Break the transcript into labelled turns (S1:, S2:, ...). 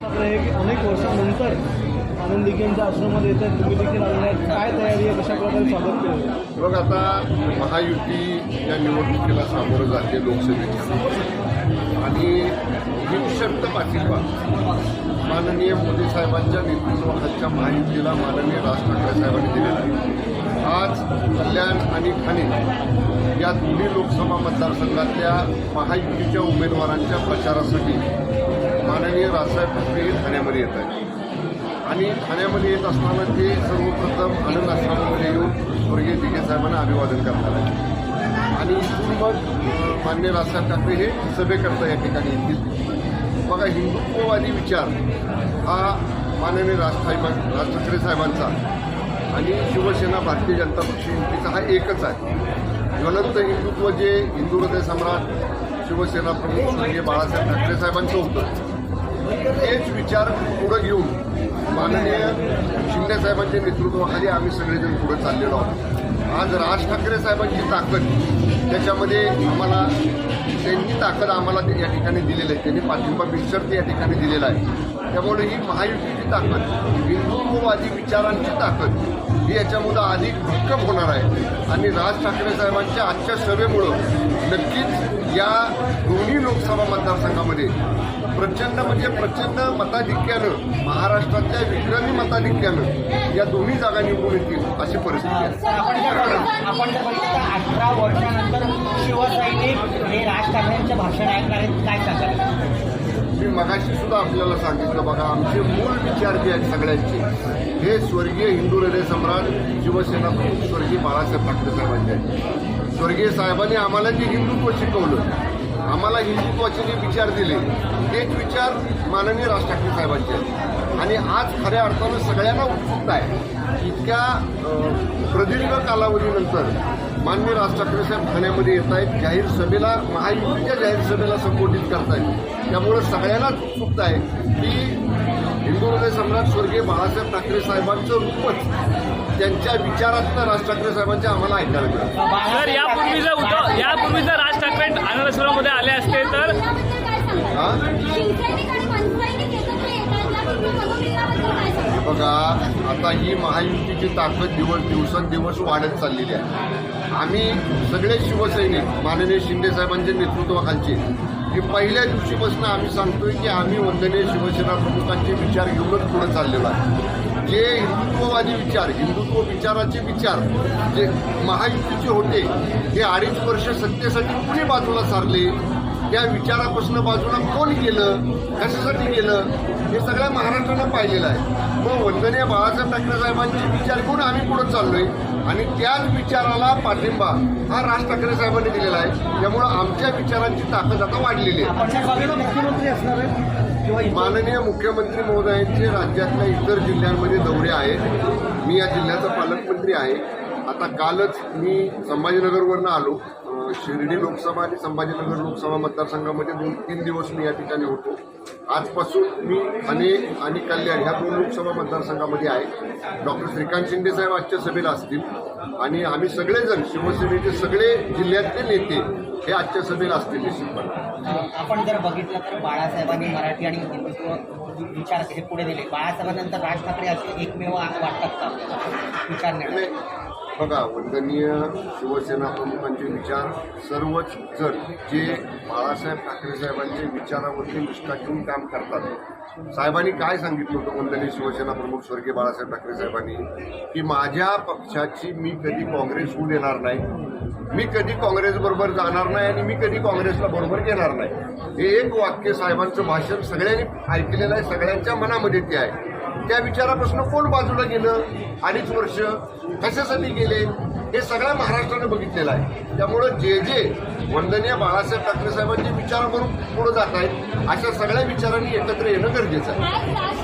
S1: मात्र की अनेक वर्षानंतर आनंद दिघेंच्या आश्रमामध्ये येतात तुम्ही देखील आलेले आहेत. काय तयारी आहे? कशा प्रकारे स्वागत केलं?
S2: बघ आता महायुती या निवडणुकीला सामोरं जाते लोकसभेच्या. आणि बिनशर्त पाठिंबा माननीय मोदी साहेबांच्या नेतृत्वाखालच्या महायुतीला माननीय राज ठाकरे साहेबांनी दिलेला आहे. आज कल्याण आणि ठाणे या दोन्ही लोकसभा मतदारसंघातल्या महायुतीच्या उमेदवारांच्या प्रचारासाठी माननीय राजसाहेब ठाकरे हे ठाण्यामध्ये येत आहेत. आणि ठाण्यामध्ये येत असताना ते सर्वप्रथम आनंद आश्रमामध्ये येऊन स्वर्गीय दिघे साहेबांना अभिवादन करणार आहे आणि इथून मग माननीय मान्य राजसाहेब ठाकरे हे सभेकरता या ठिकाणी येतील. बघा हिंदुत्ववादी विचार हा माननीय राज राज ठाकरे साहेबांचा आणि शिवसेना भारतीय जनता पक्ष युतीचा हा एकच आहे. ज्वलंत हिंदुत्व जे हिंदू हृदय सम्राट शिवसेना प्रमुख स्वर्गीय बाळासाहेब ठाकरे साहेबांचं होतं विचार पुढं घेऊन माननीय शिंदे साहेबांच्या नेतृत्वाखाली आम्ही सगळेजण पुढे चाललेलो आहोत. आज राज ठाकरे साहेबांची ताकद त्याच्यामध्ये आम्हाला त्यांनी ताकद आम्हाला या ठिकाणी दिलेली आहे. त्यांनी पाठिंबा बिशर्त या ठिकाणी दिलेला आहे. त्यामुळे ही महायुतीची ताकद हिंदुत्ववादी विचारांची ताकद ही याच्यामुळं अधिक भक्कम होणार आहे. आणि राज ठाकरे साहेबांच्या आजच्या सभेमुळं नक्कीच या लोकसभा मतदारसंघामध्ये. प्रचंड म्हणजे प्रचंड मताधिक्यानं महाराष्ट्रातल्या विक्रमी मताधिक्यानं या दोन्ही जागा निवडून येतील अशी परिस्थिती आहे.
S3: आपण अठरा वर्षानंतर शिवसैनिक हे राज ठाकरेंचं भाषण ऐकणार काय सांगाल?
S2: मी मगाशी सुद्धा आपल्याला सांगितलं बघा आमचे मूळ विचार जे आहेत सगळ्यांचे हे स्वर्गीय हिंदू हृदय सम्राट शिवसेना प्रमुख स्वर्गीय बाळासाहेब ठाकरे साहेबांचे आहेत. स्वर्गीय साहेबांनी आम्हाला जे हिंदुत्व शिकवलं आम्हाला हिंदुत्वाचे जे विचार दिले तेच विचार माननीय राज ठाकरे साहेबांचे आहेत. आणि आज खऱ्या अर्थानं सगळ्यांना उत्सुकता आहे. इतक्या प्रदीर्घ कालावधीनंतर माननीय राज ठाकरे साहेब ठाण्यामध्ये येत आहेत. जाहीर सभेला महायुतीच्या जाहीर सभेला संबोधित करतायत. त्यामुळं सगळ्यांनाच उत्सुकता आहे की हिंदू हृदय सम्राट स्वर्गीय बाळासाहेब ठाकरे साहेबांचं रूपच त्यांच्या विचारातनं राज ठाकरे साहेबांच्या आम्हाला ऐकायला मिळालं. आता ही महायुतीची ताकद दिवस दिवसेंदिवस वाढत चाललेली आहे. आम्ही सगळे शिवसैनिक माननीय शिंदेसाहेबांच्या नेतृत्वाखालचे की पहिल्या दिवशीपासून आम्ही सांगतोय की आम्ही वंदनीय शिवसेना प्रमुखांचे विचार घेऊनच पुढे चाललेलो आहे. जे हिंदुत्ववादी विचार हिंदुत्व विचाराचे विचार जे महायुतीचे होते हे अडीच वर्ष सत्तेसाठी कुणी बाजूला सारले? त्या विचारापासून बाजूला कोण गेलं? कशासाठी गेलं? हे सगळ्या महाराष्ट्रानं पाहिलेलं आहे. मग वंदनीय बाळासाहेब ठाकरे साहेबांचे विचार घेऊन आम्ही पुढे चाललोय. आणि त्याच विचाराला पाठिंबा हा राज ठाकरे साहेबांनी दिलेला आहे. त्यामुळं आमच्या विचारांची ताकद आता वाढलेली आहे. माननीय मुख्यमंत्री महोदयांचे राज्यातल्या इतर जिल्ह्यांमध्ये दौरे आहेत. मी या जिल्ह्याचा पालकमंत्री आहे. आता कालच मी संभाजीनगरवरनं आलो. शिर्डी लोकसभा आणि संभाजीनगर लोकसभा मतदारसंघामध्ये दोन तीन दिवस मी या ठिकाणी होतो. आजपासून मी ठाणे आणि कल्याण ह्या दोन लोकसभा मतदारसंघामध्ये आहे. डॉक्टर श्रीकांत शिंदे साहेब आजच्या सभेला असतील. आणि आम्ही सगळेजण शिवसेनेचे सगळे जिल्ह्यातले नेते हे आजच्या सभेला असतील निश्चितपणे.
S3: आपण जर बघितलं तर बाळासाहेबांनी मराठी आणि हिंदुत्व विचार हे पुढे दिले बाळासाहेबांनंतर राज ठाकरे असे एकमेव वाटतात का? विचार
S2: नाही, बघा वंदनीय शिवसेना प्रमुखांचे विचार सर्वच जण जे बाळासाहेब ठाकरे साहेबांचे विचारावरती निष्ठा घेऊन काम करतात. साहेबांनी काय सांगितलं होतं वंदनीय शिवसेना प्रमुख स्वर्गीय बाळासाहेब ठाकरे साहेबांनी? की माझ्या पक्षाची मी कधी काँग्रेस होऊ देणार नाही मी कधी काँग्रेसबरोबर जाणार नाही आणि मी कधी काँग्रेसला बरोबर घेणार नाही. हे एक वाक्य साहेबांचं भाषण सगळ्यांनी ऐकलेलं आहे सगळ्यांच्या मनामध्ये ते आहे. त्या विचारापासून कोण बाजूला गेलं अडीच वर्ष कशासाठी गेले हे सगळ्या महाराष्ट्राने बघितलेलं आहे. त्यामुळं जे जे वंदनीय बाळासाहेब ठाकरे साहेबांचे विचारावरून पुढे जात आहेत अशा सगळ्या विचारांनी एकत्र येणं गरजेचं आहे.